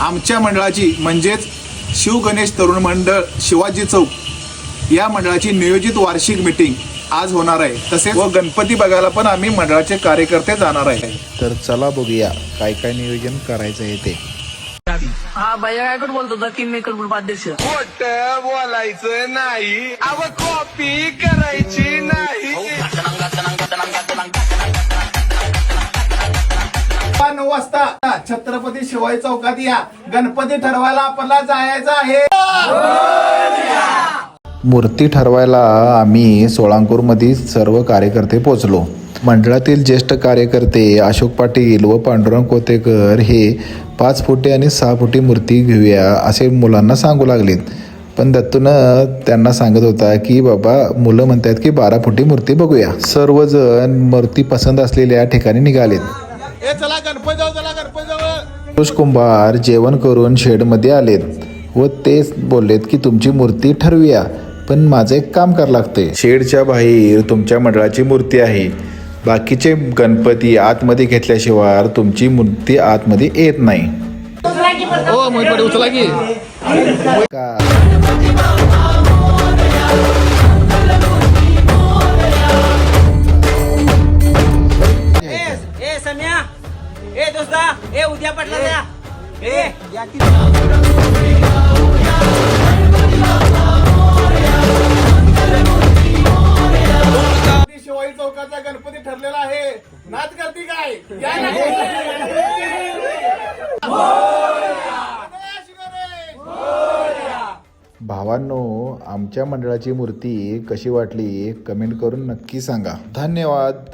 आमच्या मंडळाची म्हणजेच शिव गणेश तरुण मंडळ शिवाजी चौक या मंडळाची नियोजित वार्षिक मीटिंग आज होणार आहे. तसेच व गणपती बघायला पण आम्ही मंडळाचे कार्यकर्ते जाणार आहे. तर चला बघूया काय काय नियोजन करायचं आहे ते. हा भैया कायकडे बोलत किंग मेकर ग्रुप अध्यक्ष खोट बोलायचं नाही. अव कॉपी नऊ वाजता. छत्रपती शिवाजी चौकात या. गणपती ठरवायला आपल्याला जायचं आहे. मूर्ती ठरवायला आम्ही सोळांपूरमध्ये सर्व कार्यकर्ते पोचलो. मंडळातील ज्येष्ठ कार्यकर्ते अशोक पाटील व पांडुरंग कोतेकर हे पाच फुटी आणि सहा फुटी मूर्ती घेऊया असे मुलांना सांगू लागलेत. पण दत्तूनं त्यांना सांगत होता की बाबा मुलं म्हणतात की बारा फुटी मूर्ती बघूया. सर्वजण मूर्ती पसंत असलेल्या ठिकाणी निघालेत. ए चला गणपती जाऊ चला गणपती जाऊ संतोष कुंभार जेवण करून शेडमध्ये आलेत व तेच बोललेत की तुमची मूर्ती ठरवूया पण माझं एक काम करावं लागते शेडच्या बाहेर तुमच्या मंडळाची मूर्ती आहे. बाकीचे गणपती आतमध्ये घेतल्याशिवाय तुमची मूर्ती आतमध्ये येत नाही. हो उचला की. का? ए दोस्ता ए उद्या पटला द्या ए शिवाजी चौकाचा गणपती ठरलेला आहे. नाच करते काय? या ना. भावांनो आमच्या मंडळाची मूर्ती कशी वाटली कमेंट करून नक्की सांगा. धन्यवाद.